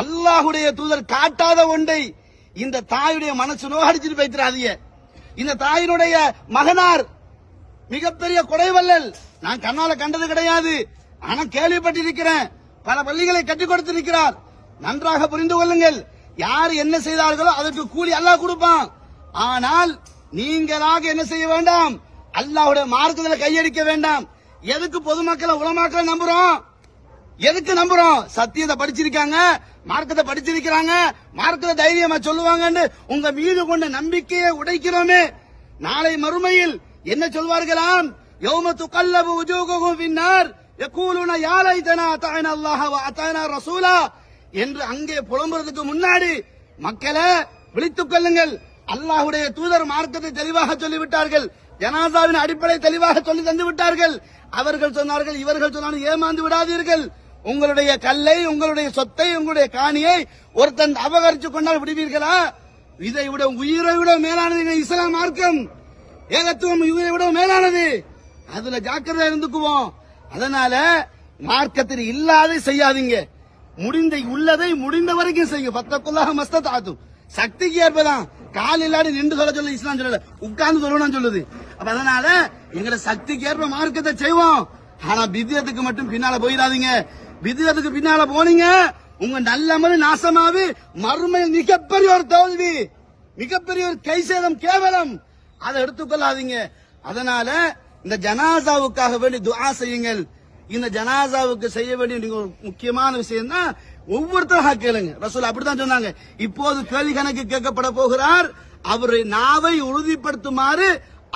அல்லாஹுடைய தூதர் காட்டாத ஒன்றை இந்த தாயுடைய மனசு நோகடிச்சிட்டு போய்த்திராதீங்க. இந்த தாயினுடைய மகனார் மிகப்பெரிய கொடைவல்லல் நான் கண்ணால கண்டது கிடையாது. ஆனா கேள்விப்பட்டிருக்கிறேன். பல பள்ளிகளை கட்டிக் கொடுத்திருக்கிறார். நன்றாக புரிந்து கொள்ளுங்கள். யார் என்ன செய்தார்களோ அதற்கு கூலி அல்லாஹ் கொடுப்பான். ஆனால் நீங்களாக என்ன செய்ய வேண்டாம்? அல்லாஹுடைய மார்க்கத்தில் கையடிக்க வேண்டாம். எதுக்கு பொதுமக்களை உளமாக்களை நம்புறோம்? எதுக்கு நம்புறோம்? சத்தியத்தை படிச்சிருக்காங்க மார்க்கத்தை படிச்சிருக்கிறாங்க மார்க்கத்தை தைரியமா சொல்லுவாங்கன்னு உங்க மீது கொண்ட நம்பிக்கையை உடைக்கிறோமே. நாளை மறுமையில் என்ன சொல்வார்களாம்? யௌம துகல்லபு உஜோகம் பின்னர் யகூலுன யா அத்தாயன அத்தஅனா அத்தாயனா ரசூலா என்று அங்கே புலம்புறதுக்கு முன்னாடி மக்களை விழித்துக் கொள்ளுங்கள். அல்லாஹுடைய தூதர் மார்க்கத்தை தெளிவாக சொல்லிவிட்டார்கள். ஜனாதாவின் அடிப்படை தெளிவாக சொல்லி தந்து விட்டார்கள் அவர்கள் சொன்னார்கள் இவர்கள் சொன்னார்கள் ஏமாந்து விடாதீர்கள். உங்களுடைய கல்லை உங்களுடைய சொத்தை உங்களுடைய காணியை ஒருத்தன் அபகரிச்சு கொண்டால் விடுவீர்களா? இதை விட உயிரை விட மேலானது இஸ்லாம் மார்க்கம். ஏகத்துவம் உயிரை விட மேலானது. அதுல ஜாக்கிரதா இருந்துக்குவோம். அதனால மார்க்கத்தில் இல்லாத செய்யாதீங்க. முடிந்த உள்ளதை முடிந்த வரைக்கும் செய்யுங்க. பத்தக்குள்ளாக மஸ்த ஆத்தும் சக்திக்கு ஏற்பதான். கால் இல்லாடி நின்று சொல்ல சொல்ல இஸ்லாம் சொல்லல. உட்கார்ந்து சொல்லணும் சொல்லுது. அப்ப அதனால எங்களை சக்திக்கு ஏற்ப மார்க்கத்தை செய்வோம். ஆனா பிதியத்துக்கு மட்டும் பின்னால போயிடாதீங்க. விதத்துக்கு பின்னால போனீங்க. உங்க நல்ல அமல் நாசமாவு மறுமையில் மிகப்பெரிய ஒரு தோல்வி மிகப்பெரிய ஒரு கை சேதம் கேவலம். அதை எடுத்துக்கொள்ளாதீங்க. அதனால இந்த ஜனாசாவுக்காக வேண்டி துவா செய்யுங்கள். இந்த ஜனாசாவுக்கு செய்ய வேண்டிய நீங்க ஒரு முக்கியமான விஷயம் தான் ஒவ்வொருத்தராக கேளுங்க. ரசூல் அப்படித்தான் சொன்னாங்க. இப்போது கேள்வி கணக்கு கேட்கப்பட போகிறார். அவருடைய நாவை உறுதிப்படுத்துமாறு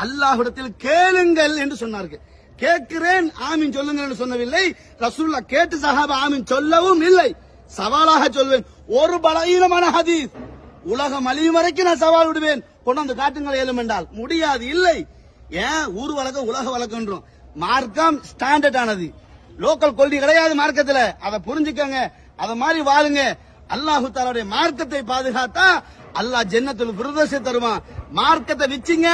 அல்லாஹிடத்தில் கேளுங்கள் என்று சொன்னார்கள். கேட்கிறேன் ஆமீன் சொல்லுங்கள் என்று சொல்லவில்லை. ரசூல்லா கேட்டு சஹாபா ஆமீன் சொல்லவும் இல்லை. சவாலாக சொல்வேன். ஒரு பலவீனமான ஹதீஸ். உலகம் அழியும் வரைக்கும் நான் சவால் விடுவேன். கொண்டாந்து காட்டுங்கள் ஏலும் என்றால். முடியாது இல்லை. ஏன்? ஊர் வழக்கம் உலக வழக்கம்ன்றோம். மார்க்கம் ஸ்டாண்டர்ட் ஆனது. லோக்கல் கொள்கை கிடையாது மார்க்கத்துல. அதை புரிஞ்சுக்கங்க. அத மாதிரி வாழுங்க. அல்லாஹு தாலாவுடைய மார்க்கத்தை பாதுகாத்தா அல்லாஹ் ஜென்னத்தில் பிரதேச தருவான். மார்க்கத்தை விச்சிங்க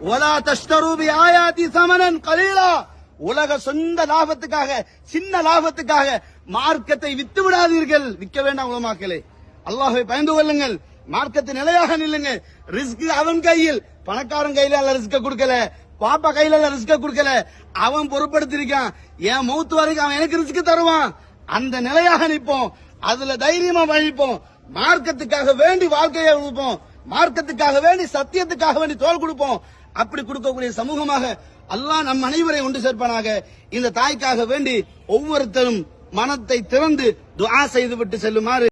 ஒலா தஷ்டரூபி ஆயாதி சமணன் கலீலா உலக சொந்த லாபத்துக்காக சின்ன லாபத்துக்காக மார்க்கத்தை வித்து விடாதீர்கள் விற்க வேண்டாம் உலமாக்களே. அல்லாஹை பயந்து கொள்ளுங்கள். மார்க்கத்தை நிலையாக நில்லுங்க ரிஸ்க் அவன் கையில். பணக்காரன் கையில அல்ல ரிஸ்க கொடுக்கல. பாப்பா கையில அல்ல ரிஸ்க கொடுக்கல. அவன் பொறுப்படுத்திருக்கான். என் மௌத்து வரைக்கும் அவன் எனக்கு ரிஸ்க் தருவான். அந்த நிலையாக நிற்போம். அதுல தைரியமா வழிப்போம். மார்க்கத்துக்காக வேண்டி வாழ்க்கையை கொடுப்போம் மார்க்கத்துக்காக வேண்டி சத்தியத்துக்காக வேண்டி தோல் கொடுப்போம். அப்படி கொடுக்கக்கூடிய சமூகமாக அல்லாஹ் நம் அனைவரை ஒன்று சேர்ப்பானாக. இந்த தாய்க்காக வேண்டி ஒவ்வொருத்தரும் மனத்தை திறந்து துஆ செய்துவிட்டு செல்லுமாறு